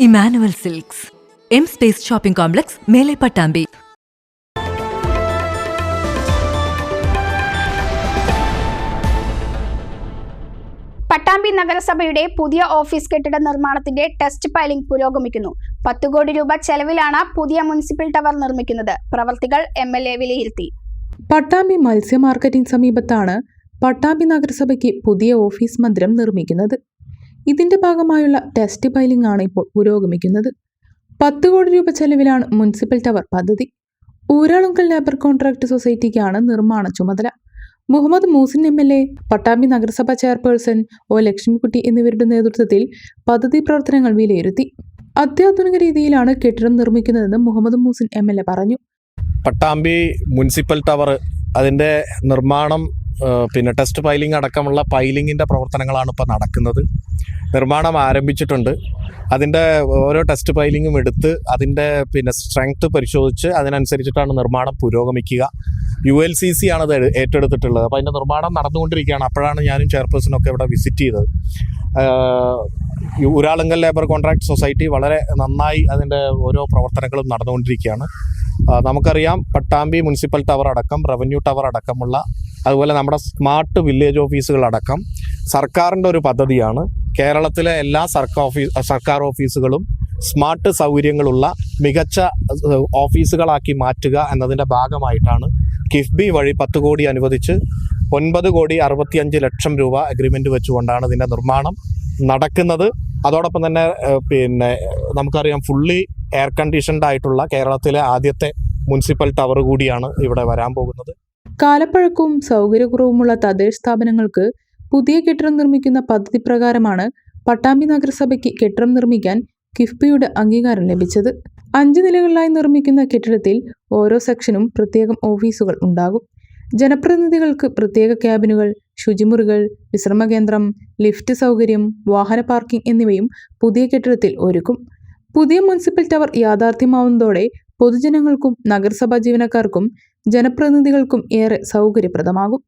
Emmanuel silks. M space shopping complex മേലെ പട്ടാമ്പി. പട്ടാമ്പി നഗരസഭയുടെ പുതിയ ഓഫീസ് കെട്ടിട നിർമ്മാണത്തിന്റെ ടെസ്റ്റ് പൈലിംഗ് പുരോഗമിക്കുന്നു. പത്ത് കോടി രൂപ ചെലവിലാണ് പുതിയ മുനിസിപ്പൽ ടവർ നിർമ്മിക്കുന്നത്. പ്രവർത്തികൾ എം എൽ എ വിലയിരുത്തി. പട്ടാമ്പി മത്സ്യ മാർക്കറ്റിംഗ് സമീപത്താണ് പട്ടാമ്പി നഗരസഭയ്ക്ക് പുതിയ ഓഫീസ് മന്ദിരം നിർമ്മിക്കുന്നത്. ഇതിന്റെ ഭാഗമായുള്ള ടെസ്റ്റ് പൈലിംഗ് ആണ് ഇപ്പോൾ പുരോഗമിക്കുന്നത്. പത്ത് കോടി രൂപ ചെലവിലാണ് മുനിസിപ്പൽ ടവർ പദ്ധതി. ഊരാളുങ്കൽ ലേബർ കോൺട്രാക്ട് സൊസൈറ്റിക്കാണ് നിർമ്മാണ ചുമതല. Muhammad Moosin M L A Pattambi നഗരസഭ ചെയർപേഴ്സൺ ഒ ലക്ഷ്മിക്കുട്ടി എന്നിവരുടെ നേതൃത്വത്തിൽ പദ്ധതി പ്രവർത്തനങ്ങൾ വിലയിരുത്തി. അത്യാധുനിക രീതിയിലാണ് കെട്ടിടം നിർമ്മിക്കുന്നതെന്ന് Muhammad Moosin M L A പറഞ്ഞു. പട്ടാമ്പി മുനിസിപ്പൽ ടവർ അതിന്റെ നിർമ്മാണം പിന്നെ ടെസ്റ്റ് പൈലിംഗ് അടക്കമുള്ള പൈലിങ്ങിന്റെ പ്രവർത്തനങ്ങളാണ് ഇപ്പോൾ നടക്കുന്നത്. നിർമ്മാണം ആരംഭിച്ചിട്ടുണ്ട്. അതിന്റെ ഓരോ ടെസ്റ്റ് പൈലിങ്ങും എടുത്ത് അതിന്റെ പിന്നെ സ്ട്രെങ്ത് പരിശോധിച്ച് അതിനനുസരിച്ചിട്ടാണ് നിർമ്മാണം പുരോഗമിക്കുക. യു എൽ സി സി ആണ് അത് ഏറ്റെടുത്തിട്ടുള്ളത്. അപ്പോൾ അതിന്റെ നിർമ്മാണം നടന്നുകൊണ്ടിരിക്കുകയാണ്. അപ്പോഴാണ് ഞാനും ചെയർപേഴ്സണൊക്കെ ഇവിടെ വിസിറ്റ് ചെയ്തത്. ഉരാളങ്കൽ ലേബർ കോൺട്രാക്ട് സൊസൈറ്റി വളരെ നന്നായി അതിന്റെ ഓരോ പ്രവർത്തനങ്ങളും നടന്നുകൊണ്ടിരിക്കുകയാണ്. നമുക്കറിയാം പട്ടാമ്പി മുനിസിപ്പൽ ടവർ അടക്കം റവന്യൂ ടവർ അടക്കമുള്ള അതുപോലെ നമ്മുടെ സ്മാർട്ട് വില്ലേജ് ഓഫീസുകളടക്കം സർക്കാരിന്റെ ഒരു പദ്ധതിയാണ്. കേരളത്തിലെ എല്ലാ സർക്കാർ ഓഫീസ് സർക്കാർ ഓഫീസുകളും സ്മാർട്ട് സൗകര്യങ്ങളുള്ള മികച്ച ഓഫീസുകളാക്കി മാറ്റുക എന്നതിന്റെ ഭാഗമായിട്ടാണ് കിഫ്ബി വഴി പത്ത് കോടി അനുവദിച്ച് ഒൻപത് കോടി അറുപത്തിയഞ്ച് ലക്ഷം രൂപ അഗ്രിമെന്റ് വെച്ചുകൊണ്ടാണ് ഇതിന്റെ നിർമ്മാണം നടക്കുന്നത്. അതോടൊപ്പം തന്നെ പിന്നെ നമുക്കറിയാം ഫുള്ളി എയർ കണ്ടീഷൻഡ് ആയിട്ടുള്ള കേരളത്തിലെ ആദ്യത്തെ മുനിസിപ്പൽ ടവർ കൂടിയാണ് ഇവിടെ വരാൻ പോകുന്നത്. കാലപ്പഴക്കവും സൗകര്യക്കുറവുമുള്ള തദ്ദേശ സ്ഥാപനങ്ങൾക്ക് പുതിയ കെട്ടിടം നിർമ്മിക്കുന്ന പദ്ധതി പ്രകാരമാണ് പട്ടാമ്പി നഗരസഭയ്ക്ക് കെട്ടിടം നിർമ്മിക്കാൻ കിഫ്ബിയുടെ അംഗീകാരം ലഭിച്ചത്. അഞ്ച് നിലകളിലായി നിർമ്മിക്കുന്ന കെട്ടിടത്തിൽ ഓരോ സെക്ഷനും പ്രത്യേകം ഓഫീസുകൾ ഉണ്ടാകും. ജനപ്രതിനിധികൾക്ക് പ്രത്യേക ക്യാബിനുകൾ ശുചിമുറികൾ വിശ്രമകേന്ദ്രം ലിഫ്റ്റ് സൗകര്യം വാഹന പാർക്കിംഗ് എന്നിവയും പുതിയ കെട്ടിടത്തിൽ ഒരുക്കും. പുതിയ മുനിസിപ്പൽ ടവർ യാഥാർത്ഥ്യമാവുന്നതോടെ പൊതുജനങ്ങൾക്കും നഗരസഭാ ജീവനക്കാർക്കും ജനപ്രതിനിധികൾക്കും ഏറെ സൗകര്യപ്രദമാകും.